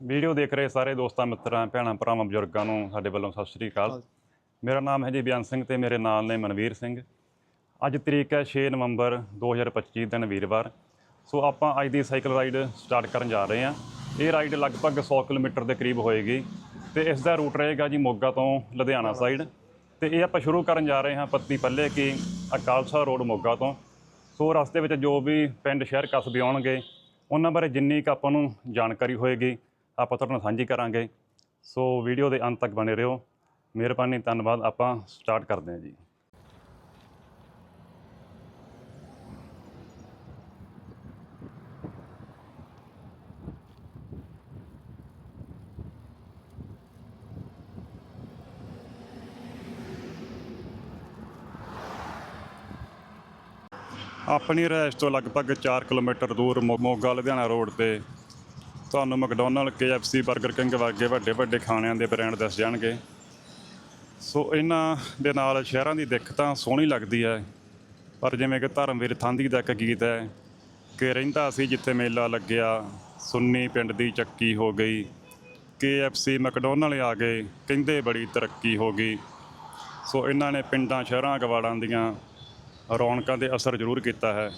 Video ਦੇਖ ਰਹੇ ਸਾਰੇ ਦੋਸਤਾਂ ਮਿੱਤਰਾਂ ਭੈਣਾਂ ਭਰਾਵਾਂ ਬਜ਼ੁਰਗਾਂ ਨੂੰ ਸਾਡੇ ਵੱਲੋਂ ਸਤਿ ਸ਼੍ਰੀ ਅਕਾਲ। ਮੇਰਾ ਨਾਮ ਹੈ ਜੀ ਬਿਆਨ ਸਿੰਘ ਤੇ ਮੇਰੇ ਨਾਲ ਨੇ ਮਨਵੀਰ ਸਿੰਘ। ਅੱਜ ਤਰੀਕ ਹੈ 6 ਨਵੰਬਰ 2025 ਦਿਨ ਵੀਰਵਾਰ। ਸੋ ਆਪਾਂ ਅੱਜ ਦੀ ਸਾਈਕਲ ਰਾਈਡ ਸਟਾਰਟ ਕਰਨ ਜਾ ਰਹੇ ਹਾਂ। ਇਹ ਰਾਈਡ ਲਗਭਗ 100 ਕਿਲੋਮੀਟਰ ਦੇ ਕਰੀਬ ਹੋਏਗੀ ਤੇ ਇਸ ਦਾ ਰੂਟ ਰਹੇਗਾ ਜੀ ਮੋਗਾ ਤੋਂ ਲੁਧਿਆਣਾ ਸਾਈਡ। ਤੇ ਇਹ ਆਪਾਂ ਸ਼ੁਰੂ ਕਰਨ ਜਾ ਰਹੇ ਹਾਂ ਪੱਤੀ ਪੱਲੇ ਕੀ ਅਕਾਲਸਾ ਰੋਡ ਮੋਗਾ ਤੋਂ। ਸੋ ਰਸਤੇ ਵਿੱਚ ਜੋ ਵੀ ਪਿੰਡ ਸ਼ਹਿਰ ਕਸਬੇ ਆਉਣਗੇ ਉਹਨਾਂ ਬਾਰੇ ਜਿੰਨੀ ਕੁ ਆਪਾਂ ਨੂੰ ਜਾਣਕਾਰੀ ਹੋਏਗੀ ਆਪਾਂ ਤੁਹਾਡੇ ਨਾਲ ਸਾਂਝੀ ਕਰਾਂਗੇ। ਸੋ ਵੀਡੀਓ ਦੇ ਅੰਤ ਤੱਕ ਬਣੇ ਰਹੋ। ਮਿਹਰਬਾਨੀ, ਧੰਨਵਾਦ। ਆਪਾਂ ਸਟਾਰਟ ਕਰਦੇ ਹਾਂ ਜੀ। ਆਪਣੀ ਰਹਿਸ਼ ਤੋਂ ਲਗਭਗ 4 ਕਿਲੋਮੀਟਰ ਦੂਰ ਮੋਗਾ ਲੁਧਿਆਣਾ ਰੋਡ ਤੇ ਤੁਹਾਨੂੰ ਮੈਕਡੋਨਲਡ KFC 버ਗਰ ਕਿੰਗ ਵਰਗੇ ਵੱਡੇ ਵੱਡੇ ਖਾਣਿਆਂ ਦੇ ਬ੍ਰਾਂਡ ਦੱਸ ਜਾਣਗੇ। ਸੋ ਇਹਨਾਂ ਦੇ ਨਾਲ ਸ਼ਹਿਰਾਂ ਦੀ ਦਿੱਖ ਤਾਂ ਸੋਹਣੀ ਲੱਗਦੀ ਹੈ, ਪਰ ਜਿਵੇਂ ਕਿ ਧਰਮਵੀਰ ਥਾਂਦੀ ਦਾ ਇੱਕ ਗੀਤ ਹੈ ਕਿ ਰਹਿੰਦਾ ਸੀ ਜਿੱਥੇ ਮੇਲਾ ਲੱਗਿਆ, ਸੁੰਨੀ ਪਿੰਡ ਦੀ ਚੱਕੀ ਹੋ ਗਈ। KFC ਮੈਕਡੋਨਲ ਆ ਗਏ, ਕਹਿੰਦੇ ਬੜੀ ਤਰੱਕੀ ਹੋ ਗਈ। ਸੋ ਇਹਨਾਂ ਨੇ ਪਿੰਡਾਂ, ਸ਼ਹਿਰਾਂ, ਗਵਾੜਾਂ ਦੀਆਂ ਰੌਣਕਾਂ ਤੇ ਅਸਰ ਜ਼ਰੂਰ ਕੀਤਾ ਹੈ,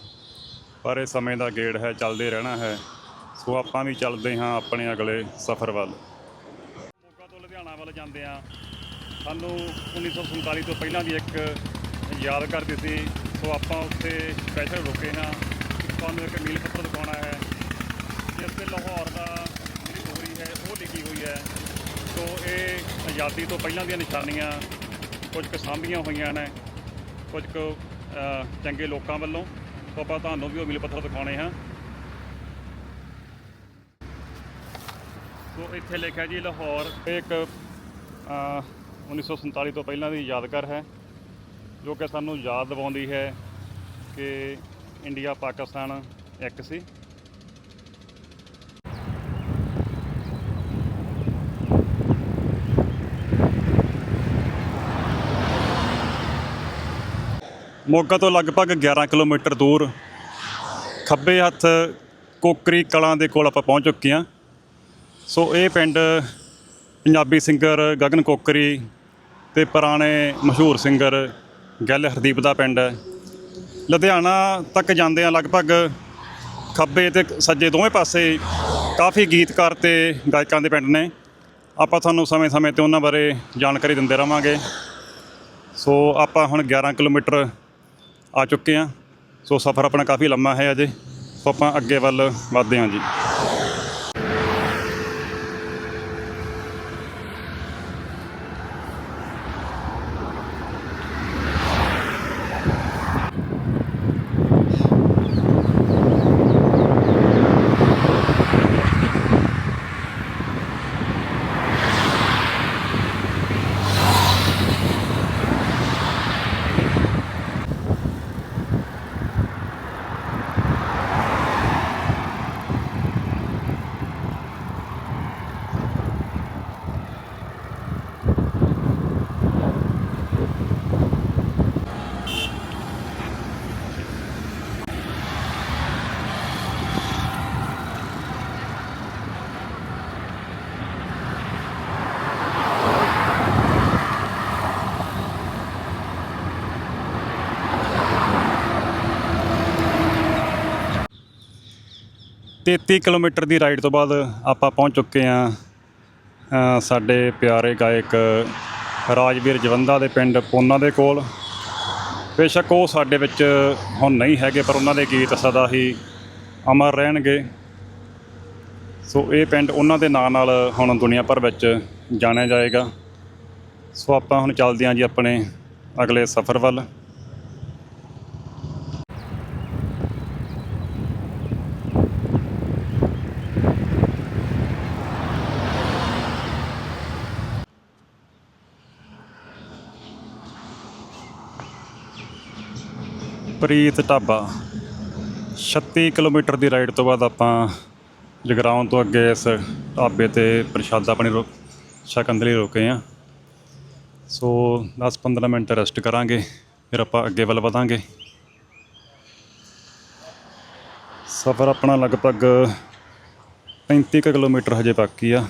ਪਰ ਇਹ ਸਮੇਂ ਦਾ ਗੇੜ ਹੈ, ਚੱਲਦੇ ਰਹਿਣਾ ਹੈ। ਸੋ ਆਪਾਂ ਵੀ ਚੱਲਦੇ ਹਾਂ ਆਪਣੇ ਅਗਲੇ ਸਫ਼ਰ ਵੱਲ। ਮੋਗਾ ਤੋਂ ਲੁਧਿਆਣਾ ਵੱਲ ਜਾਂਦੇ ਹਾਂ। ਸਾਨੂੰ 1947 ਤੋਂ ਪਹਿਲਾਂ ਦੀ ਇੱਕ ਯਾਦ ਕਰਦੀ ਸੀ। ਸੋ ਆਪਾਂ ਉੱਥੇ ਸਪੈਸ਼ਲ ਰੁਕੇ ਹਾਂ। ਤੁਹਾਨੂੰ ਇੱਕ ਮੀਲ ਪੱਤਰ ਦਿਖਾਉਣਾ ਹੈ। ਜਿਸ ਤੇ ਲਾਹੌਰ ਦਾ ਜਿਹੜੀ ਡੋਰੀ ਹੈ, ਉਹ ਲਿਖੀ ਹੋਈ ਹੈ। ਸੋ ਇਹ ਆਜ਼ਾਦੀ ਤੋਂ ਪਹਿਲਾਂ ਦੀਆਂ ਨਿਸ਼ਾਨੀਆਂ ਕੁਝ ਕੁ ਸਾਂਭੀਆਂ ਹੋਈਆਂ ਨੇ। ਕੁਝ ਕੁ ਚੰਗੇ ਲੋਕਾਂ ਵੱਲੋਂ। ਸੋ ਆਪਾਂ ਤੁਹਾਨੂੰ ਵੀ ਉਹ ਮੀਲ ਪੱਥਰ ਦਿਖਾਉਣੇ ਹਾਂ। ਸੋ ਇੱਥੇ ਲਿਖਿਆ ਜੀ ਲਾਹੌਰ ਇਹ ਇੱਕ ਅ, 1947 ਤੋਂ ਪਹਿਲਾਂ ਦੀ ਯਾਦਗਾਰ ਹੈ ਜੋ ਕਿ ਸਾਨੂੰ ਯਾਦ ਦਿਵਾਉਂਦੀ ਹੈ ਕਿ ਇੰਡੀਆ ਪਾਕਿਸਤਾਨ ਇੱਕ ਸੀ। ਮੋਗਾ ਤੋਂ ਲਗਭਗ 11 ਕਿਲੋਮੀਟਰ ਦੂਰ ਖੱਬੇ ਹੱਥ ਕੋਕਰੀ ਕਲਾਂ ਦੇ ਕੋਲ ਆਪਾਂ ਪਹੁੰਚ ਚੁੱਕੇ ਹਾਂ। ਸੋ ਇਹ ਪਿੰਡ ਪੰਜਾਬੀ ਸਿੰਗਰ ਗਗਨ ਕੋਕਰੀ ਤੇ ਪੁਰਾਣੇ ਮਸ਼ਹੂਰ ਸਿੰਗਰ ਗਿੱਲ ਹਰਦੀਪ ਦਾ ਪਿੰਡ ਹੈ। ਲੁਧਿਆਣਾ ਤੱਕ ਜਾਂਦੇ ਆ ਲਗਭਗ ਖੱਬੇ ਤੇ ਸੱਜੇ ਦੋਵੇਂ ਪਾਸੇ ਕਾਫੀ ਗੀਤਕਾਰ ਤੇ ਗਾਇਕਾਂ ਦੇ ਪਿੰਡ ਨੇ। ਆਪਾਂ ਤੁਹਾਨੂੰ ਸਮੇਂ-ਸਮੇਂ ਤੇ ਉਹਨਾਂ ਬਾਰੇ ਜਾਣਕਾਰੀ ਦਿੰਦੇ ਰਵਾਂਗੇ। ਸੋ ਆਪਾਂ ਹੁਣ 11 ਕਿਲੋਮੀਟਰ ਆ ਚੁੱਕੇ ਹਾਂ ਸੋ ਸਫ਼ਰ ਆਪਣਾ ਕਾਫੀ ਲੰਮਾ ਹੈ ਅਜੇ। ਸੋ ਆਪਾਂ ਅੱਗੇ ਵੱਲ ਵਧਦੇ ਹਾਂ ਜੀ। ਤੇਤੀ ਕਿਲੋਮੀਟਰ ਦੀ ਰਾਈਡ ਤੋਂ ਬਾਅਦ ਆਪਾਂ ਪਹੁੰਚ ਚੁੱਕੇ ਹਾਂ ਸਾਡੇ ਪਿਆਰੇ ਗਾਇਕ ਰਾਜਵੀਰ ਜਵੰਦਾ ਦੇ ਪਿੰਡ ਪੋਨਾ ਦੇ ਕੋਲ। ਬੇਸ਼ੱਕ ਉਹ ਸਾਡੇ ਵਿੱਚ ਹੁਣ ਨਹੀਂ ਹੈਗੇ, ਪਰ ਉਹਨਾਂ ਦੇ ਗੀਤ ਸਦਾ ਹੀ ਅਮਰ ਰਹਿਣਗੇ। ਸੋ ਇਹ ਪਿੰਡ ਉਹਨਾਂ ਦੇ ਨਾਂ ਨਾਲ ਹੁਣ ਦੁਨੀਆ ਭਰ ਵਿੱਚ ਜਾਣਿਆ ਜਾਏਗਾ। ਸੋ ਆਪਾਂ ਹੁਣ ਚੱਲਦੇ ਹਾਂ ਜੀ ਆਪਣੇ ਅਗਲੇ ਸਫ਼ਰ ਵੱਲ। ਪ੍ਰੀਤ ਢਾਬਾ। 36 ਕਿਲੋਮੀਟਰ ਦੀ ਰਾਈਡ ਤੋਂ ਬਾਅਦ ਆਪਾਂ ਜਗਰਾਉਂ ਤੋਂ ਅੱਗੇ ਇਸ ਢਾਬੇ ਤੇ ਪ੍ਰਸ਼ਾਦਾ ਪਾਣੀ ਰੋ ਛਕਣ ਦੇ ਲਈ ਰੁਕੇ ਆ। ਸੋ 10-15 ਮਿੰਟ ਰੈਸਟ ਕਰਾਂਗੇ, ਫਿਰ ਆਪਾਂ ਅੱਗੇ ਵੱਲ ਵਧਾਂਗੇ। ਸਫ਼ਰ ਆਪਣਾ ਲਗਭਗ 35 ਕੁ ਕਿਲੋਮੀਟਰ ਹਜੇ ਬਾਕੀ ਆ।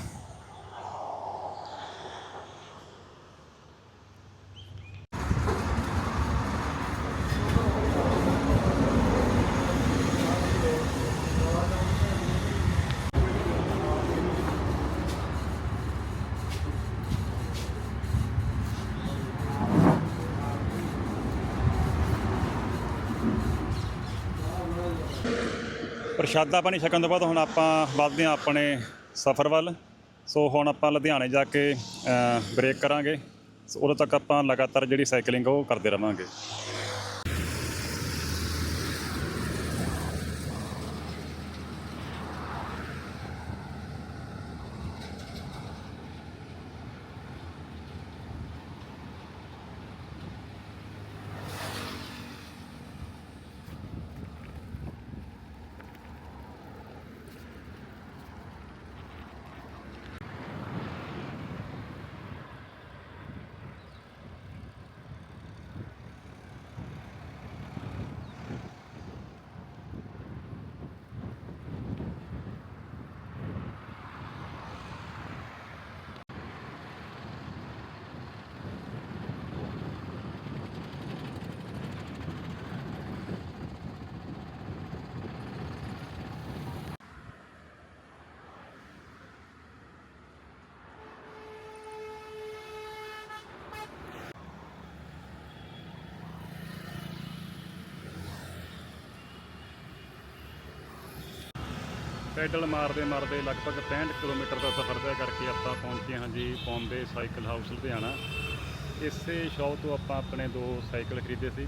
ਪ੍ਰਸ਼ਾਦਾ ਪਾਣੀ ਛਕਣ ਤੋਂ ਬਾਅਦ ਹੁਣ ਆਪਾਂ ਵੱਧਦੇ ਹਾਂ ਆਪਣੇ ਸਫ਼ਰ ਵੱਲ। ਸੋ ਹੁਣ ਆਪਾਂ ਲੁਧਿਆਣੇ ਜਾ ਕੇ ਬ੍ਰੇਕ ਕਰਾਂਗੇ। ਸੋ ਉਦੋਂ ਤੱਕ ਆਪਾਂ ਲਗਾਤਾਰ ਜਿਹੜੀ ਸਾਈਕਲਿੰਗ ਉਹ ਕਰਦੇ ਰਵਾਂਗੇ। ਪੈਡਲ ਮਾਰਦੇ ਮਾਰਦੇ ਲਗਭਗ 65 ਕਿਲੋਮੀਟਰ ਦਾ ਸਫ਼ਰ ਤੈਅ ਕਰਕੇ ਆਪਾਂ ਪਹੁੰਚੇ ਹਾਂ ਜੀ ਬੰਬੇ ਸਾਈਕਲ ਹਾਊਸ ਲੁਧਿਆਣਾ। ਇਸੇ ਸ਼ੌਪ ਤੋਂ ਆਪਾਂ ਆਪਣੇ ਦੋ ਸਾਈਕਲ ਖਰੀਦੇ ਸੀ।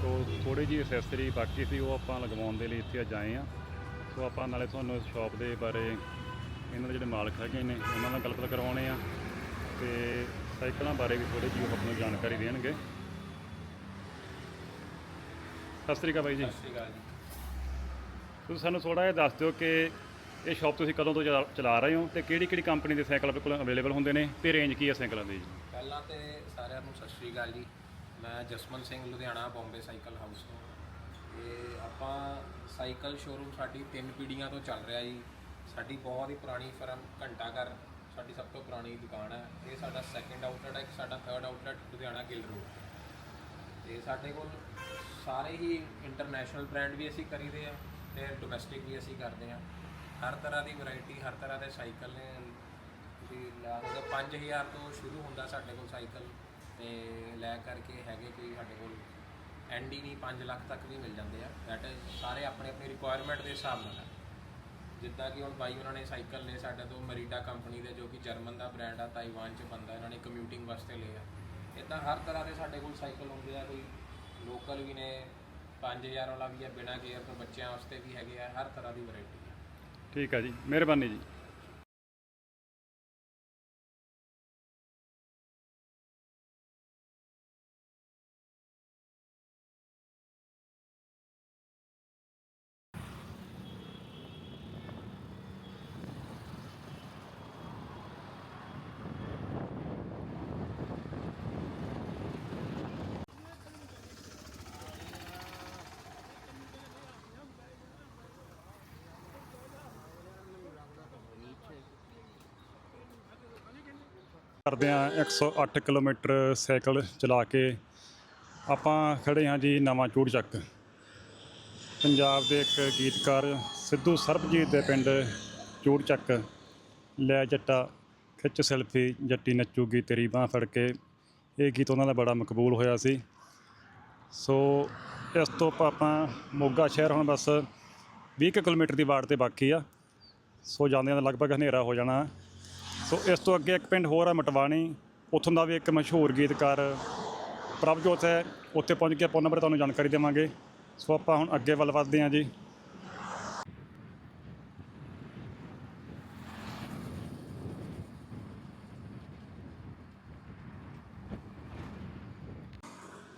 ਸੋ ਥੋੜੀ ਜਿਹੀ ਐਕਸੈਸਰੀ ਬਾਕੀ ਸੀ, ਉਹ ਆਪਾਂ ਲਗਵਾਉਣ ਦੇ ਲਈ ਇੱਥੇ ਅੱਜ ਆਏ ਆ ਸੋ ਆਪਾਂ ਨਾਲੇ ਤੁਹਾਨੂੰ ਇਸ ਸ਼ੌਪ ਦੇ ਬਾਰੇ ਇਹਨਾਂ ਦੇ ਜਿਹੜੇ ਮਾਲਕ ਹੈਗੇ ਨੇ, ਉਹਨਾਂ ਨਾਲ ਗੱਲਬਾਤ ਕਰਵਾਉਣੇ ਆ ਤੇ ਸਾਈਕਲਾਂ ਬਾਰੇ ਵੀ ਥੋੜੀ ਜਿਹੀ ਉਹ ਆਪਾਂ ਨੂੰ ਜਾਣਕਾਰੀ ਦੇਣਗੇ। ਸਤਿ ਸ੍ਰੀ ਅਕਾਲ ਬਾਈ ਜੀ। ਸਤਿ ਸ਼੍ਰੀ ਅਕਾਲ ਜੀ। ਤੁਸੀਂ ਸਾਨੂੰ ਥੋੜਾ ਜਿਹਾ ਦੱਸ ਦਿਓ ਕਿ ਇਹ ਸ਼ਾਪ ਤੁਸੀਂ ਕਦੋਂ ਤੋਂ ਚਲਾ- ਚਲਾ ਰਹੇ ਹੋ ਤੇ ਕਿਹੜੀ ਕਿਹੜੀ ਕੰਪਨੀ ਦੇ ਸਾਈਕਲ ਆਪਣੇ ਕੋਲ ਅਵੇਲੇਬਲ ਹੁੰਦੇ ਨੇ ਤੇ ਰੇਂਜ ਕੀ ਹੈ ਸਾਈਕਲਾਂ ਦੀ ਜੀ? ਪਹਿਲਾਂ ਤੇ ਸਾਰਿਆਂ ਨੂੰ ਸਤਿ ਸ਼੍ਰੀ ਅਕਾਲ ਜੀ। ਮੈਂ ਜਸਮਨ ਸਿੰਘ, ਲੁਧਿਆਣਾ, ਬੰਬੇ ਸਾਈਕਲ ਹਾਊਸ ਤੋਂ। ਇਹ ਆਪਾਂ ਸਾਈਕਲ ਸ਼ੋਰੂਮ ਸਾਡੀ ਤਿੰਨ ਪੀੜ੍ਹੀਆਂ ਤੋਂ ਚੱਲ ਰਿਹਾ ਜੀ। ਸਾਡੀ ਬਹੁਤ ਹੀ ਪੁਰਾਣੀ ਫਰਮ ਘੰਟਾ ਘਰ ਸਾਡੀ ਸਭ ਤੋਂ ਪੁਰਾਣੀ ਦੁਕਾਨ ਹੈ। ਇਹ ਸਾਡਾ ਸੈਕੰਡ ਆਊਟਲੈਟ ਹੈ, ਇੱਕ ਸਾਡਾ third outlet Ludhiana Gill road ਤੇ ਸਾਡੇ ਕੋਲ ਸਾਰੇ ਹੀ ਇੰਟਰਨੈਸ਼ਨਲ ਬ੍ਰਾਂਡ ਵੀ ਅਸੀਂ ਕਰੀਦੇ ਆ। ਤੇ ਡੋਮੈਸਟਿਕ ਵੀ ਅਸੀਂ ਕਰਦੇ ਹਾਂ। ਹਰ ਤਰ੍ਹਾਂ ਦੀ ਵੈਰਾਈਟੀ ਹਰ ਤਰ੍ਹਾਂ ਦੇ ਸਾਈਕਲ ਨੇ। ਤੁਸੀਂ ਲਾ ਲਓ 5000 ਤੋਂ ਸ਼ੁਰੂ ਹੁੰਦਾ ਸਾਡੇ ਕੋਲ ਸਾਈਕਲ ਤੇ ਲੈ ਕਰਕੇ ਹੈਗੇ ਕੋਈ ਸਾਡੇ ਕੋਲ ਐਂਡ ਹੀ ਨਹੀਂ 5 ਲੱਖ ਤੱਕ ਵੀ ਮਿਲ ਜਾਂਦੇ ਆ। ਦੈਟ ਇਜ਼ ਸਾਰੇ ਆਪਣੇ ਆਪਣੀ ਰਿਕੁਆਇਰਮੈਂਟ ਦੇ ਹਿਸਾਬ ਨਾਲ ਜਿੱਦਾਂ ਕਿ ਹੁਣ ਬਾਈ ਉਹਨਾਂ ਨੇ ਸਾਈਕਲ ਨੇ ਸਾਡੇ ਤੋਂ ਮਰੀਡਾ ਕੰਪਨੀ ਦੇ, ਜੋ ਕਿ ਜਰਮਨ ਦਾ ਬ੍ਰਾਂਡ ਆ ਤਾਈਵਾਨ 'ਚ ਬੰਦਾ, ਇਹਨਾਂ ਨੇ ਕਮਿਊਟਿੰਗ ਵਾਸਤੇ ਲਏ ਆ। ਇਦਾਂ ਹਰ ਤਰ੍ਹਾਂ ਦੇ ਸਾਡੇ ਕੋਲ ਸਾਈਕਲ ਹੁੰਦੇ ਆ। ਕੋਈ ਲੋਕਲ ਵੀ ਨੇ 5000 ਵਾਲਾ ਵੀ ਹੈ, ਬਿਨਾ ਗੇਅਰ ਤੋਂ ਬੱਚਿਆਂ ਵਾਸਤੇ ਵੀ ਹੈਗੇ ਆ, ਹਰ ਤਰ੍ਹਾਂ ਦੀ ਵੈਰਾਈਟੀ ਹੈ। ਠੀਕ ਹੈ ਜੀ, ਮਿਹਰਬਾਨੀ ਜੀ। ਕਰਦੇ ਆ 108 ਕਿਲੋਮੀਟਰ ਸਾਈਕਲ ਚਲਾ ਕੇ ਆਪਾਂ ਖੜੇ ਹਾਂ ਜੀ ਨਵਾਂ ਚੂੜ ਚੱਕ। ਪੰਜਾਬ ਦੇ ਇੱਕ ਗੀਤਕਾਰ ਸਿੱਧੂ ਸਰਬਜੀਤ ਦੇ ਪਿੰਡ ਚੂੜ ਚੱਕ। ਲੈ ਜੱਟਾ, ਖਿੱਚ ਸੈਲਫੀ, ਜੱਟੀ ਨੱਚੂਗੀ ਤੇਰੀ ਬਾਹ ਫੜ ਕੇ। ਇਹ ਗੀਤ ਉਹਨਾਂ ਦਾ ਬੜਾ ਮਕਬੂਲ ਹੋਇਆ ਸੀ। ਸੋ ਇਸ ਤੋਂ ਆਪਾਂ- ਮੋਗਾ ਸ਼ਹਿਰ ਹੁਣ ਬਸ 20 ਕੁ ਕਿਲੋਮੀਟਰ ਦੀ ਵਾਟ ਤੇ ਬਾਕੀ ਆ। ਸੋ ਜਾਂਦੇ ਦਾ ਲਗਭਗ ਹਨੇਰਾ ਹੋ ਜਾਣਾ। ਸੋ ਇਸ ਤੋਂ ਅੱਗੇ ਇੱਕ ਪਿੰਡ ਹੋਰ ਹੈ ਮਟਵਾਣੀ, ਉੱਥੋਂ ਦਾ ਵੀ ਇੱਕ ਮਸ਼ਹੂਰ ਗੀਤਕਾਰ ਪ੍ਰਭਜੋਤ ਹੈ। ਉੱਥੇ ਪਹੁੰਚ ਕੇ ਆਪਾਂ ਉਹਨਾਂ ਬਾਰੇ ਤੁਹਾਨੂੰ ਜਾਣਕਾਰੀ ਦੇਵਾਂਗੇ। ਸੋ ਆਪਾਂ ਹੁਣ ਅੱਗੇ ਵੱਲ ਵੱਧਦੇ ਹਾਂ ਜੀ।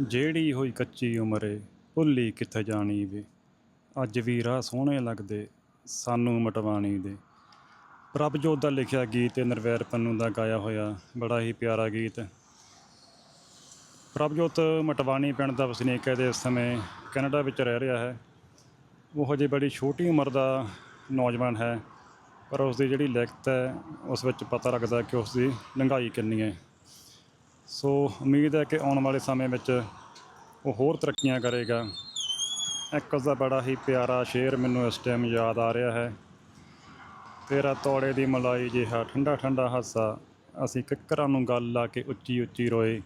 ਜਿਹੜੀ ਹੋਈ ਕੱਚੀ ਉਮਰੇ, ਭੁੱਲੀ ਕਿੱਥੇ ਜਾਣੀ ਵੇ? ਅੱਜ ਵੀ ਰਾਹ ਸੋਹਣੇ ਲੱਗਦੇ, ਸਾਨੂੰ ਮਟਵਾਣੀ ਦੇ। ਪ੍ਰਭਜੋਤ ਦਾ ਲਿਖਿਆ ਗੀਤ ਤੇ ਨਰਵੈਰ ਪੰਨੂ ਦਾ ਗਾਇਆ ਹੋਇਆ ਬੜਾ ਹੀ ਪਿਆਰਾ ਗੀਤ। ਪ੍ਰਭਜੋਤ ਮਟਵਾਣੀ ਪਿੰਡ ਦਾ ਵਸਨੀਕ ਹੈ ਤੇ ਇਸ ਸਮੇਂ ਕੈਨੇਡਾ ਵਿੱਚ ਰਹਿ ਰਿਹਾ ਹੈ। ਉਹ ਹਜੇ ਬੜੀ ਛੋਟੀ ਉਮਰ ਦਾ ਨੌਜਵਾਨ ਹੈ, ਪਰ ਉਸ ਦੀ ਜਿਹੜੀ ਲਿਖਤ ਹੈ, ਉਸ ਵਿੱਚ ਪਤਾ ਲੱਗਦਾ ਕਿ ਉਸ ਦੀ ਡੂੰਘਾਈ ਕਿੰਨੀ ਹੈ। ਸੋ ਉਮੀਦ ਹੈ ਕਿ ਆਉਣ ਵਾਲੇ ਸਮੇਂ ਵਿੱਚ ਉਹ ਹੋਰ ਤਰੱਕੀਆਂ ਕਰੇਗਾ। ਇੱਕ ਉਸਦਾ ਬੜਾ ਹੀ ਪਿਆਰਾ ਸ਼ੇਰ ਮੈਨੂੰ ਇਸ ਟਾਈਮ ਯਾਦ ਆ ਰਿਹਾ ਹੈ। ਤੇਰਾ ਤੋੜੇ ਦੀ ਮਲਾਈ ਜਿਹਾ ਠੰਡਾ ਠੰਡਾ ਹਾਸਾ। ਅਸੀਂ ਕਿੱਕਰਾਂ ਨੂੰ ਗੱਲ ਲਾ ਕੇ ਉੱਚੀ ਉੱਚੀ ਰੋਏ।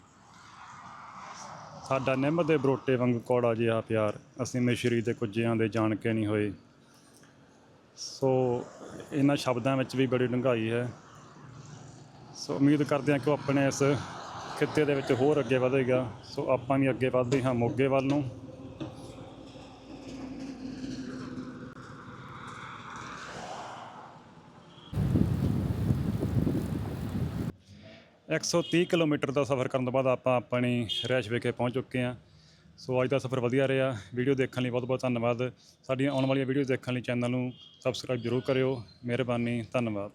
ਸਾਡਾ ਨਿੰਮ ਦੇ ਬਰੋਟੇ ਵਾਂਗ ਕੌੜਾ ਜਿਹਾ ਪਿਆਰ। ਅਸੀਂ ਮਿਸ਼ਰੀ ਦੇ ਕੁੱਜਿਆਂ ਦੇ ਜਾਣ ਕੇ ਨਹੀਂ ਹੋਏ। ਸੋ ਇਹਨਾਂ ਸ਼ਬਦਾਂ ਵਿੱਚ ਵੀ ਬੜੀ ਡੂੰਘਾਈ ਹੈ। ਸੋ ਉਮੀਦ ਕਰਦੇ ਹਾਂ ਕਿ ਉਹ ਆਪਣੇ ਇਸ ਖਿੱਤੇ ਦੇ ਵਿੱਚ ਹੋਰ ਅੱਗੇ ਵਧੇਗਾ। ਸੋ ਆਪਾਂ ਵੀ ਅੱਗੇ ਵਧਦੇ ਹਾਂ ਮੋਗੇ ਵੱਲ ਨੂੰ। ਇੱਕ ਸੌ ਤੀਹ ਕਿਲੋਮੀਟਰ ਦਾ ਸਫ਼ਰ ਕਰਨ ਤੋਂ ਬਾਅਦ ਆਪਾਂ ਆਪਣੀ ਰਿਹਾਇਸ਼ ਵਿਖੇ ਪਹੁੰਚ ਚੁੱਕੇ ਹਾਂ। ਸੋ ਅੱਜ ਦਾ ਸਫ਼ਰ ਵਧੀਆ ਰਿਹਾ। ਵੀਡੀਓ ਦੇਖਣ ਲਈ ਬਹੁਤ ਬਹੁਤ ਧੰਨਵਾਦ। ਸਾਡੀਆਂ ਆਉਣ ਵਾਲੀਆਂ ਵੀਡੀਓ ਦੇਖਣ ਲਈ ਚੈਨਲ ਨੂੰ ਸਬਸਕ੍ਰਾਈਬ ਜ਼ਰੂਰ ਕਰਿਓ। ਮਿਹਰਬਾਨੀ। ਧੰਨਵਾਦ।